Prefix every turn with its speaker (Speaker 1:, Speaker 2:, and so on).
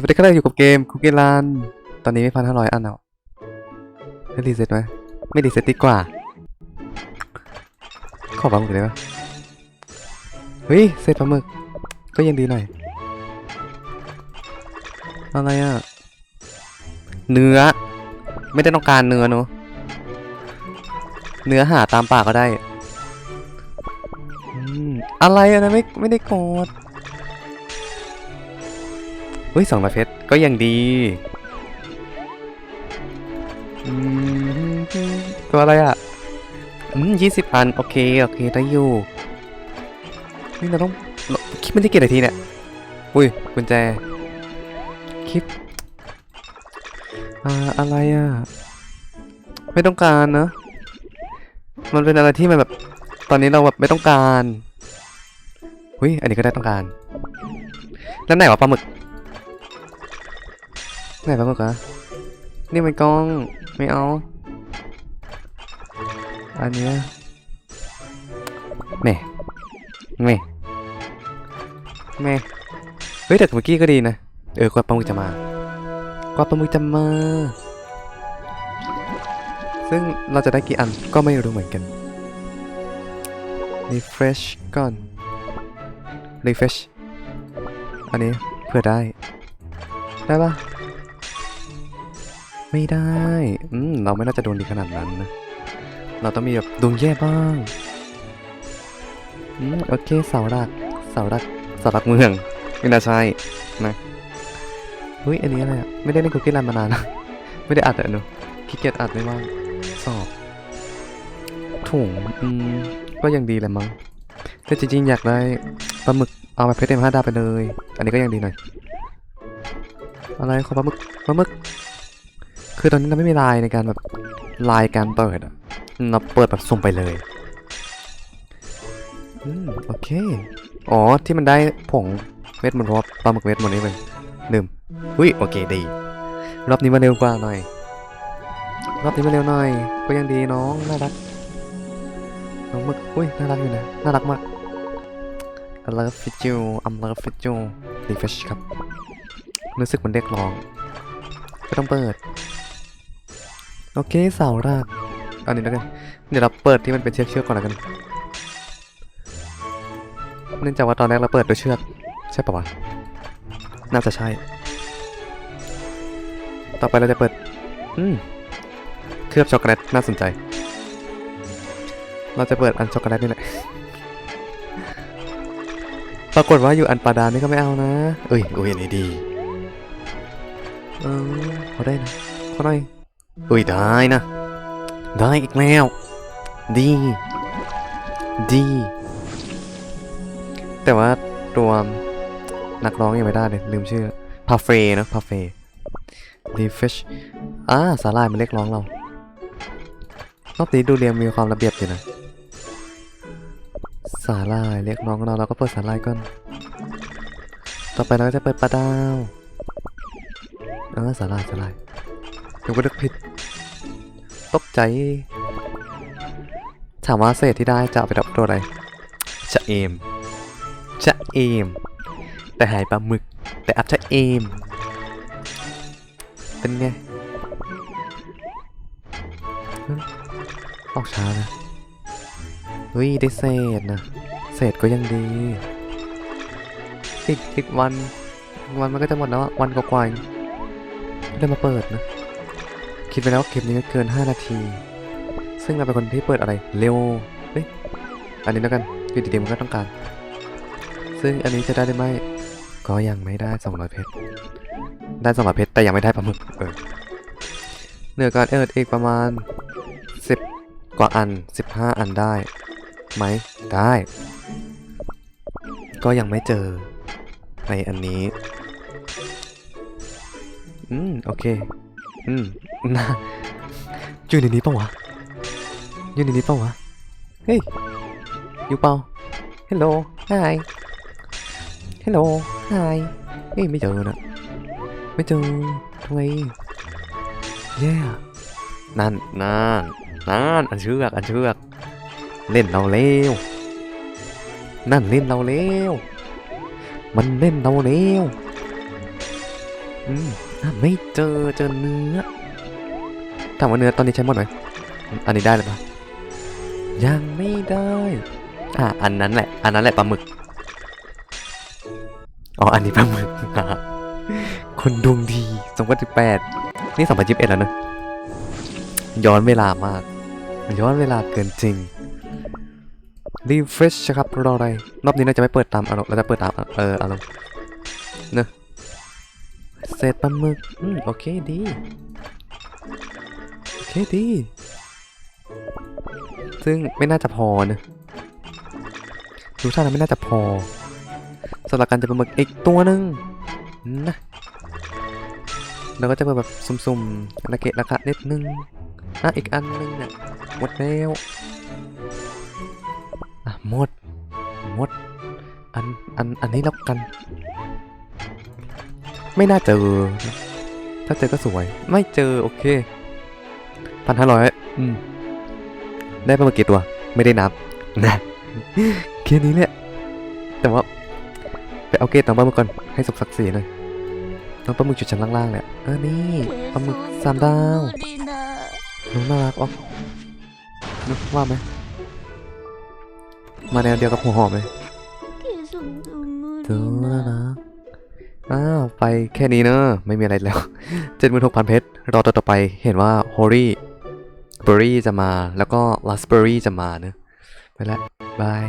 Speaker 1: สวัสดีครับอยู่กับเกมคุกกี้รันตอนนี้ไม่พันห้าร้อยอันแล้วให้รีเซ็ตไหมไม่รีเซ็ตดีกว่า ขอปลาหมึกเลยปะเฮ้ยเศษปลาหมึก ก็ยังดีหน่อย อะไรอะเนื้อ ไม่ได้ต้องการเนื้อเนอะเนื้อหาตามปากก็ได้อืมอะไรอะนะไม่ไม่ได้กด เฮ้ยสองร้อยเพชรก็ยังดีตัวอะไรอะอืมยี่สิบอัน โอเค โอเค ได้อยู่ นี่เราต้อง คลิปมันจะกี่นาทีเนี่ย อุ้ย กุญแจ คลิป อ่า อะไรอะ ไม่ต้องการเนอะมันเป็นอะไรที่มันแบบ ตอนนี้เราแบบไม่ต้องการ อุ้ย อันนี้ก็ได้ต้องการ แล้วไหนวะปลาหมึก ไหนปลาหมึกอะนี่มันกล้องไม่เอา อันนี้แม่แม่แม่เฮ้ยแต่เมื่อกี้ก็ดีนะ เออกว่าปลาหมึกจะมากว่าปลาหมึกจะมา ซึ่งเราจะได้กี่อันก็ไม่รู้เหมือนกัน refresh ก่อน refresh อันนี้เพื่อได้ ได้ปะ ไม่ได้ อืม เราไม่น่าจะโดนดีขนาดนั้นนะ เราต้องมีแบบดวงแย่บ้าง อืม โอเค เสาหลัก เสาหลัก เสาหลักเมืองไม่น่าใช่นะเฮ้ย อันนี้อะไรอะ ไม่ได้เล่นคุกกี้รันมานานนะ ไม่ได้อัดอะเนอะขี้เกียจอัดไม่ว่างสอบ ถุง อืม ก็ยังดีแหละมั้ง แต่จริงๆ อยากได้ปลาหมึก เอามาเพชรเอ็มห้าดาวไปเลย อันนี้ก็ยังดีหน่อย อะไรขอปลาหมึก ปลาหมึก คือตอนนี้เราไม่มีลายในการแบบลายการเปิดอะเราเปิดแบบสุ่มไปเลยอืมโอเค อ๋อที่มันได้ผงเม็ดมันเพราะปลาหมึกเม็ดหมดนี้เลยลืมอุ้ยโอเคดี รอบนี้มาเร็วกว่าหน่อย รอบนี้มาเร็วหน่อย ก็ยังดีน้องน่ารักน้องหมึกอุ้ยน่ารักอยู่นะน่ารักมาก I love you I love you refresh ครับรู้สึกมันเรียกร้องไม่ต้องเปิด โอเคเสาลักอันนี้แล้วกันเดี๋ยวเราเปิดที่มันเป็นเชือกเชือกก่อนแล้วกันเนื่องจากว่าตอนแรกเราเปิดด้วยเชือก ใช่ปะวะน่าจะใช่ ต่อไปเราจะเปิด อืมเคลือบช็อกโกแลตน่าสนใจ เราจะเปิดอันช็อกโกแลตนี่แหละ ปรากฏว่าอยู่อันปาดานี่ก็ไม่เอานะ เอ้ยโอ้ยอันนี้ดี เออเขาได้นะเขาได้อุ้ย ได้นะ ได้อีกแล้ว ดี ดี แต่ว่าตัวนักร้องยังไม่ได้เลย ลืมชื่อพาเฟนะพาเฟรีเฟชอ่าสาลายมันเรียกร้องเรารอบนี้ดูเรียงมีความระเบียบอยู่นะ สาลายเรียกร้องเราเราก็เปิดสาลายก่อน ต่อไปเราก็จะเปิดปลาดาวเออสาลายสาลาย ยวก็นึกผิด ตกใจ ถามว่าเศษที่ได้จะเอาไปดับตัวอะไรชะเอมชะเอม แต่หายปลาหมึก แต่อัพชะเอม เป็นไง ออกช้านะเฮ้ยได้เศษนะ เศษก็ยังดีอีกอีกวัน วันมันก็จะหมดแล้วอะวันกว่าๆเองไม่ได้มาเปิดนะ คิดไปแล้วว่าคลิปนี้เกิน 5 นาที ซึ่งเราเป็นคนที่เปิดอะไรเร็วเฮ้ยอันนี้แล้วกันอยู่ดีๆมันก็ต้องการ ซึ่งอันนี้จะได้หรือไม่ ก็ยังไม่ได้ 200 เพชร ได้200เพชรแต่ยังไม่ได้ปลาหมึกเออเหนือการเอิดอีกประมาณ 10 กว่าอัน 15 อันได้ไหมได้ ก็ยังไม่เจอในอันนี้ อืม โอเค อืมน่าอยู่ในนี้ปะวะอยู่ในนี้ปะวะ เฮ้ย อยู่เปล่า Hello Hi Hello Hi เฮ้ยไม่เจอนะไม่เจอทำไมแย่นั่นนั่นนั่นอันเชือกอันเชือก เล่นเราเร็ว นั่นเล่นเราเร็ว มันเล่นเราเร็ว อืมไม่เจอเจอเนื้อถามว่าเนื้อตอนนี้ใช้หมดไหมอืมอันนี้ได้หรือเปล่ายังไม่ได้ อะอันนั้นแหละ อันนั้นแหละปลาหมึก อ๋อ อันนี้ปลาหมึก คนดวงดีสองพันสิบแปดนี่สองพันสิบเอ็ดแล้วนะ ย้อนเวลามาก ย้อนเวลาเกินจริง refresh ครับ รออะไร รอบนี้น่าจะไม่เปิดตามอารมณ์เราจะเปิดตาม เอออารมณ์เนอะ เศษปลาหมึก อืม โอเคดี โอเคดี ซึ่งไม่น่าจะพอเนอะดูท่าแล้วไม่น่าจะพอสำหรับการจะปลาหมึกอีกตัวหนึ่งนะแล้วก็จะแบบซุ่มๆระเกะระกะนิดนึงอะอีกอันนึงเนี่ยหมดแล้วอะหมดหมด อันอันอันนี้แล้วกัน ไม่น่าเจอ ถ้าเจอก็สวย ไม่เจอ โอเคพันห้าร้อยอืม ได้ประมาณกี่ตัว ไม่ได้นับนะแค่นี้แหละ แต่ว่า ไปเอาเกตน้องปลาหมึกก่อน ให้สมศักดิ์ศรีหน่อยน้องปลาหมึกจุดชั้นล่างๆเนี่ยเออ นี่ปลาหมึกสามดาวน้องน่ารักออกนึกว่าไหม มาแนวเดียวกับหัวหอมเลยเธอน่ารัก อ้าวไปแค่นี้เนอะไม่มีอะไรแล้วเจ็ดหมื่นหกพันเพชรรอต่อต่อไปเห็นว่าฮอรี่เบอรี่จะมาแล้วก็ลัสเบอรี่จะมาเนอะไปแล้วบาย